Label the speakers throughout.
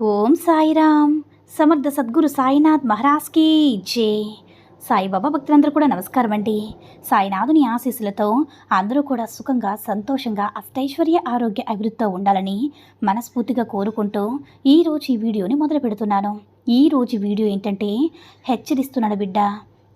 Speaker 1: ఓం సాయిరామ్. సమర్థ సద్గురు సాయినాథ్ మహారాజ్కి జై. సాయిబాబా భక్తులందరూ కూడా నమస్కారం అండి. సాయినాథుని ఆశీస్సులతో అందరూ కూడా సుఖంగా సంతోషంగా అష్టైశ్వర్య ఆరోగ్య అభివృద్ధితో ఉండాలని మనస్ఫూర్తిగా కోరుకుంటూ ఈరోజు ఈ వీడియోని మొదలు పెడుతున్నాను. ఈరోజు వీడియో ఏంటంటే హెచ్చరిస్తున్నాడు బిడ్డ.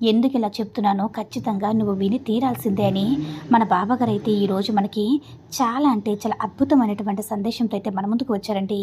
Speaker 1: ఎందుకు ఇలా చెప్తున్నానో ఖచ్చితంగా నువ్వు విని తీరాల్సిందే అని మన బాబాగారు అయితే ఈరోజు మనకి చాలా అంటే చాలా అద్భుతమైనటువంటి సందేశంతో అయితే మన ముందుకు వచ్చారండి.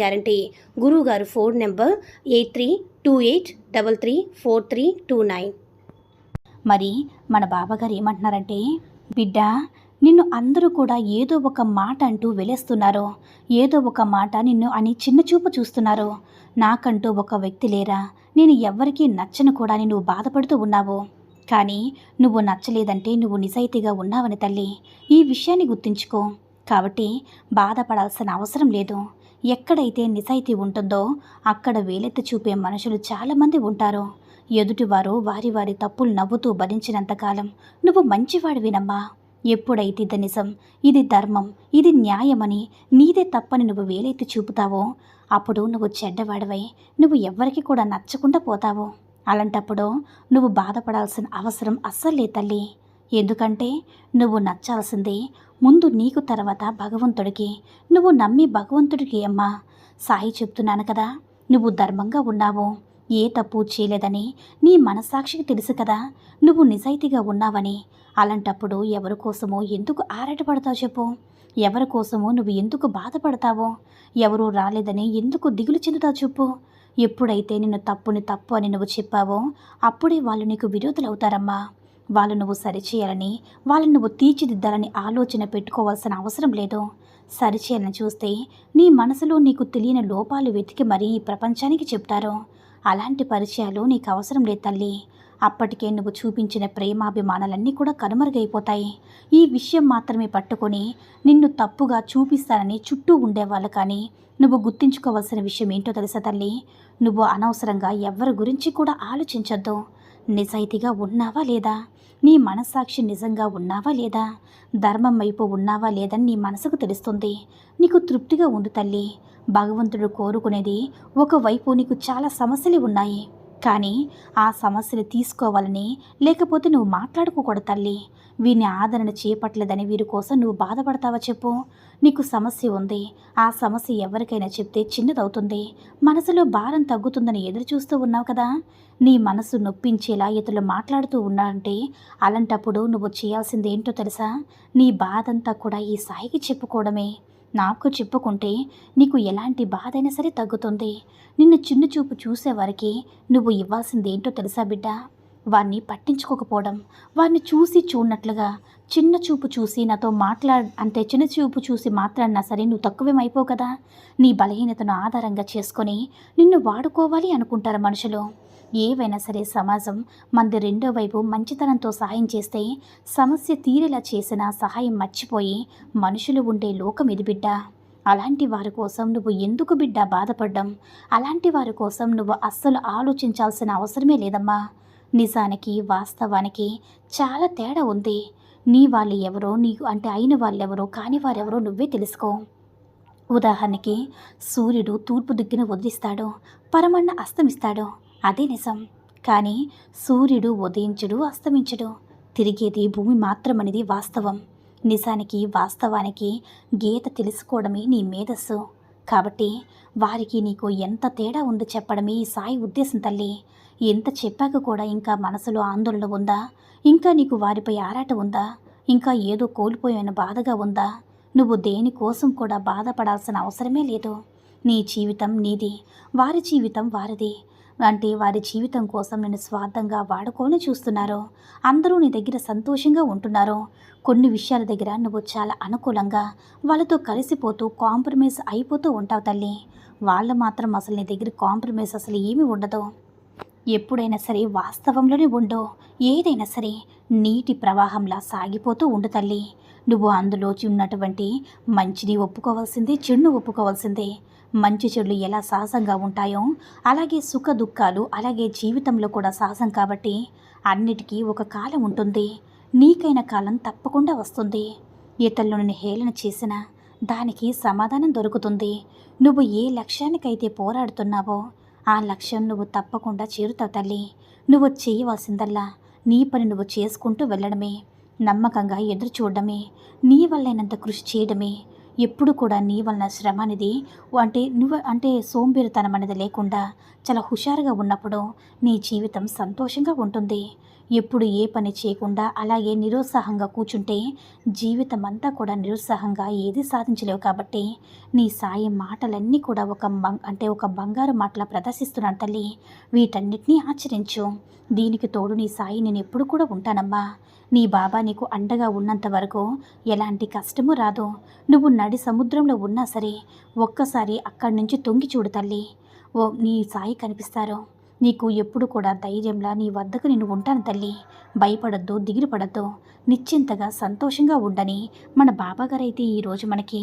Speaker 2: గ్యారంటీ. గురువుగారు phone number eight three two eight double three four three two nine.
Speaker 1: మరి మన బాబాగారు ఏమంటున్నారంటే బిడ్డ నిన్ను అందరూ కూడా ఏదో ఒక మాట అంటూ వెలేస్తున్నారు. ఏదో ఒక మాట నిన్ను అని చిన్న చూపు చూస్తున్నారు. నాకంటూ ఒక వ్యక్తి లేరా? నేను ఎవ్వరికీ నచ్చను కూడా నువ్వు బాధపడుతూ ఉన్నావు. కానీ నువ్వు నచ్చలేదంటే నువ్వు నిజాయితీగా ఉన్నావని తల్లి. ఈ విషయాన్ని గుర్తుంచుకో. కాబట్టి బాధపడాల్సిన అవసరం లేదు. ఎక్కడైతే నిజాయితీ ఉంటుందో అక్కడ వేలెత్తి చూపే మనుషులు చాలామంది ఉంటారు. ఎదుటివారు వారి వారి తప్పులు నవ్వుతూ భరించినంతకాలం నువ్వు మంచివాడివినమ్మా. ఎప్పుడైతే ఇది నిజం ఇది ధర్మం ఇది న్యాయమని నీదే తప్పని నువ్వు వేలైతే చూపుతావో అప్పుడు నువ్వు చెడ్డవాడివై నువ్వు ఎవ్వరికి కూడా నచ్చకుండా పోతావు. అలాంటప్పుడు నువ్వు బాధపడాల్సిన అవసరం అస్సలే తల్లి. ఎందుకంటే నువ్వు నచ్చాల్సింది. ముందు నీకు తర్వాత భగవంతుడికి. నువ్వు నమ్మి భగవంతుడికి అమ్మా. సాయి చెప్తున్నాను కదా నువ్వు ధర్మంగా ఉన్నావు. ఏ తప్పు చేయలేదని నీ మనస్సాక్షికి తెలుసు కదా నువ్వు నిజాయితీగా ఉన్నావని. అలాంటప్పుడు ఎవరి కోసమో ఎందుకు ఆరాటపడతావు చెప్పు. ఎవరి కోసమో నువ్వు ఎందుకు బాధపడతావో? ఎవరూ రాలేదని ఎందుకు దిగులు చెందుతావు చెప్పు. ఎప్పుడైతే నిన్ను తప్పుని తప్పు అని నువ్వు చెప్పావో అప్పుడే వాళ్ళు నీకు విరోధులవుతారమ్మా. వాళ్ళు నువ్వు సరిచేయాలని వాళ్ళని నువ్వు తీర్చిదిద్దాలని ఆలోచన పెట్టుకోవాల్సిన అవసరం లేదు. సరిచేయాలని చూస్తే నీ మనసులో నీకు తెలియని లోపాలు వెతికి మరీ ఈ ప్రపంచానికి చెప్తారు. అలాంటి పరిచయాలు నీకు అవసరం లేదు తల్లి. అప్పటికే నువ్వు చూపించిన ప్రేమాభిమానాలన్నీ కూడా కనుమరుగైపోతాయి. ఈ విషయం మాత్రమే పట్టుకొని నిన్ను తప్పుగా చూపిస్తానని చుట్టూ ఉండేవాళ్ళు కానీ నువ్వు గుర్తించుకోవాల్సిన విషయం ఏంటో తెలుసా తల్లి? నువ్వు అనవసరంగా ఎవరి గురించి కూడా ఆలోచించొద్దు. నిజాయితీగా ఉన్నావా లేదా? నీ మనస్సాక్షి నిజంగా ఉన్నావా లేదా? ధర్మం వైపు ఉన్నావా లేదని నీ మనసుకు తెలుస్తుంది. నీకు తృప్తిగా ఉండు తల్లి. భగవంతుడు కోరుకునేది ఒకవైపు నీకు చాలా సమస్యలు ఉన్నాయి. కానీ ఆ సమస్యను తీసుకోవాలని లేకపోతే నువ్వు మాట్లాడుకోకూడదు తల్లి. వీని ఆదరణ చేపట్టలేదని వీరి కోసం నువ్వు బాధపడతావా చెప్పు. నీకు సమస్య ఉంది. ఆ సమస్య ఎవరికైనా చెప్తే చిన్నదవుతుంది. మనసులో భారం తగ్గుతుందని ఎదురు చూస్తూ ఉన్నావు కదా. నీ మనసు నొప్పించేలా ఇతరులు మాట్లాడుతూ ఉన్నారంటే అలాంటప్పుడు నువ్వు చేయాల్సింది ఏంటో తెలుసా? నీ బాధంతా కూడా ఈ సాయికి చెప్పుకోవడమే. నాకు చెప్పుకుంటే నీకు ఎలాంటి బాధైనా సరే తగ్గుతుంది. నిన్ను చిన్న చూపు చూసేవారికి నువ్వు ఇవ్వాల్సిందేంటో తెలుసా బిడ్డ? వారిని పట్టించుకోకపోవడం వారిని చూసి చూడనట్లుగా చిన్న చూపు చూసి నాతో మాట్లా అంటే చిన్న చూపు చూసి మాట్లాడినా సరే నువ్వు తక్కువేమైపోవు కదా? నీ బలహీనతను ఆధారంగా చేసుకొని నిన్ను వాడుకోవాలి అనుకుంటారు మనుషులు. ఏవైనా సరే సమాజం మంది రెండో వైపు మంచితనంతో సహాయం చేస్తే సమస్య తీరేలా చేసిన సహాయం మర్చిపోయి మనుషులు ఉండే లోకం ఇది బిడ్డ. అలాంటి వారి కోసం నువ్వు ఎందుకు బిడ్డ బాధపడ్డం? అలాంటి వారి కోసం నువ్వు అస్సలు ఆలోచించాల్సిన అవసరమే లేదమ్మా. నిజానికి వాస్తవానికి చాలా తేడా ఉంది. నీ వాళ్ళు ఎవరో నీకు అంటే అయిన వాళ్ళెవరో కాని వారెవరో నువ్వే తెలుసుకో. ఉదాహరణకి సూర్యుడు తూర్పు దిగ్గున ఉదరిస్తాడు పరమన్న అస్తమిస్తాడు. అదే నిజం. కానీ సూర్యుడు ఉదయించడు అస్తమించడు. తిరిగేది భూమి మాత్రమనేది వాస్తవం. నిజానికి వాస్తవానికి గీత తెలుసుకోవడమే నీ మేధస్సు. కాబట్టి వారికి నీకు ఎంత తేడా ఉందో చెప్పడమే ఈ సాయి ఉద్దేశం తల్లి. ఎంత చెప్పాక కూడా ఇంకా మనసులో ఆందోళన ఉందా? ఇంకా నీకు వారిపై ఆరాట ఉందా? ఇంకా ఏదో కోల్పోయిన బాధగా ఉందా? నువ్వు దేనికోసం కూడా బాధపడాల్సిన అవసరమే లేదు. నీ జీవితం నీది. వారి జీవితం వారిది. అంటే వారి జీవితం కోసం నేను స్వార్థంగా వాడుకొని చూస్తున్నారు. అందరూ నీ దగ్గర సంతోషంగా ఉంటున్నారు. కొన్ని విషయాల దగ్గర నువ్వు చాలా అనుకూలంగా వాళ్ళతో కలిసిపోతూ కాంప్రమైజ్ అయిపోతూ ఉంటావు తల్లి. వాళ్ళు మాత్రం అసలు నీ దగ్గర కాంప్రమైజ్ అసలు ఏమీ ఉండదు. ఎప్పుడైనా సరే వాస్తవంలోనే ఉండు. ఏదైనా సరే నీటి ప్రవాహంలా సాగిపోతూ ఉండు తల్లి. నువ్వు అందులో ఉన్నటువంటి మంచిని ఒప్పుకోవాల్సిందే చెడును ఒప్పుకోవాల్సిందే. మంచి చెడులు ఎలా సహజంగా ఉంటాయో అలాగే సుఖ దుఃఖాలు అలాగే జీవితంలో కూడా సహజం కాబట్టి అన్నిటికీ ఒక కాలం ఉంటుంది. నీకైన కాలం తప్పకుండా వస్తుంది. ఇతరులు నిన్ను హేళన చేసినా దానికి సమాధానం దొరుకుతుంది. నువ్వు ఏ లక్ష్యానికైతే పోరాడుతున్నావో ఆ లక్ష్యం నువ్వు తప్పకుండా చేరుతావు తల్లి. నువ్వు చేయవలసిందల్లా నీ పని నువ్వు చేసుకుంటూ వెళ్ళడమే. నమ్మకంగా ఎదురు చూడడమే. నీ వల్లైనంత కృషి చేయడమే. ఎప్పుడు కూడా నీ వలన శ్రమ అనేది అంటే నువ్వు అంటే సోంబేరితనం అనేది లేకుండా చాలా హుషారుగా ఉన్నప్పుడు నీ జీవితం సంతోషంగా ఉంటుంది. ఎప్పుడు ఏ పని చేయకుండా అలాగే నిరుత్సాహంగా కూర్చుంటే జీవితం అంతా కూడా నిరుత్సాహంగా ఏది సాధించలేవు కాబట్టి నీ సాయి మాటలన్నీ కూడా ఒక అంటే ఒక బంగారు మాటలా ప్రదర్శిస్తున్నాను తల్లి. వీటన్నిటినీ ఆచరించు. దీనికి తోడు నీ సాయి నేను ఎప్పుడు కూడా ఉంటానమ్మా. నీ బాబా నీకు అండగా ఉన్నంత వరకు ఎలాంటి కష్టము రాదు. నువ్వు నడి సముద్రంలో ఉన్నా సరే ఒక్కసారి అక్కడి నుంచి తొంగి చూడు తల్లి. ఓ నీ సాయి కనిపిస్తారు. నీకు ఎప్పుడు కూడా ధైర్యంలా నీ వద్దకు నేను ఉంటాను తల్లి. భయపడద్దు దిగులు పడద్దు. నిశ్చింతగా సంతోషంగా ఉండని మన బాబాగారు అయితే ఈరోజు మనకి